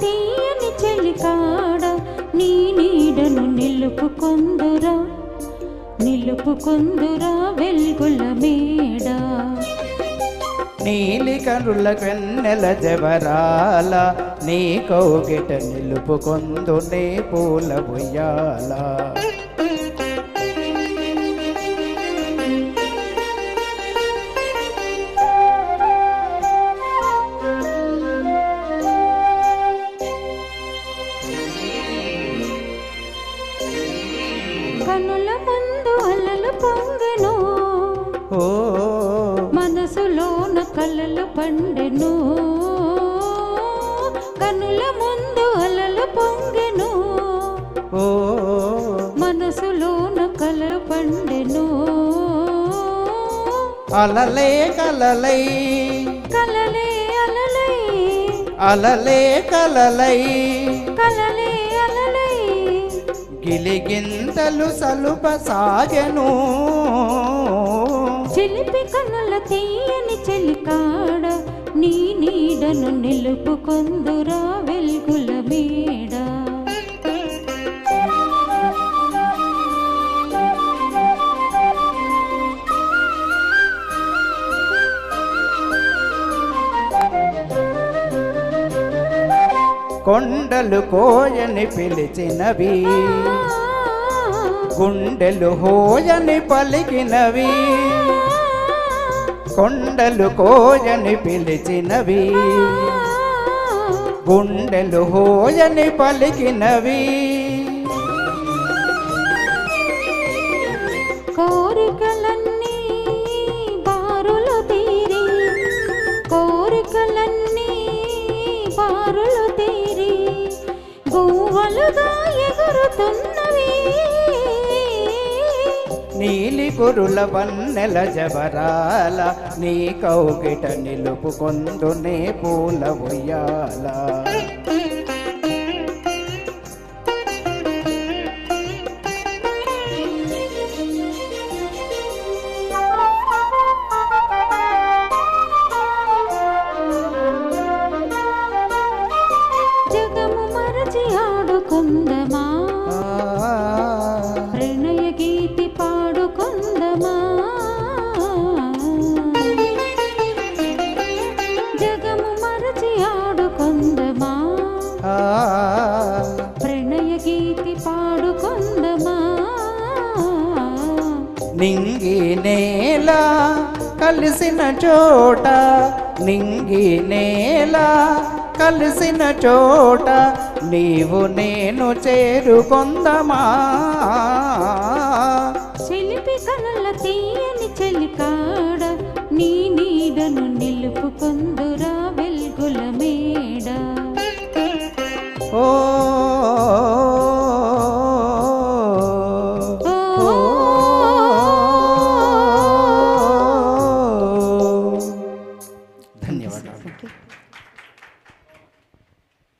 తీయని చెలికాడ నీ నీడను నిలుపుకొందురా నిలుపుకొందురా వెల్గుల మేడ. నీలి కనుల వెన్నెల జవరాల నీ కౌగిట నిలుపుకొందు నీ పూల ఉయ్యాల పొంగెను ఓ. మనసులోన కలలు పండెను. కనుల ముందు అలలు పొంగెను. ఓ. మనసులోన కలలు పండెను. అలలే కలలై. కలలే అలలై. అలలే కలలై. కలలే గిలిగింతలు సలుప సాగెను. చిలిపి కనుల తీయని చెలికాడ నీ నీడను నిలుపుకొందురా వెల్గుల కొండలు కోయని పిలిచినవి. గుండెలు హోయని పలికినవి. కొండలు కోయని పిలిచినవి. గుండెలు హోయని పలికినవి. కోరికలను గువ్వలుగా ఎగురుతున్నవి. నీలి పురుల వన్నెల జవరాల నీ కౌగిట నిలుపుకొందునే పూల ఉయ్యాల. ప్రణయ గీతి పాడుకుందమా? నింగి నేల కలిసిన చోట నింగి నేల కలిసిన చోట నీవు నేను చేరుకొందమా? చిలిపి కనుల తీయని చెలికాడ నీ నీడను నిలుపుకొందురా Oh.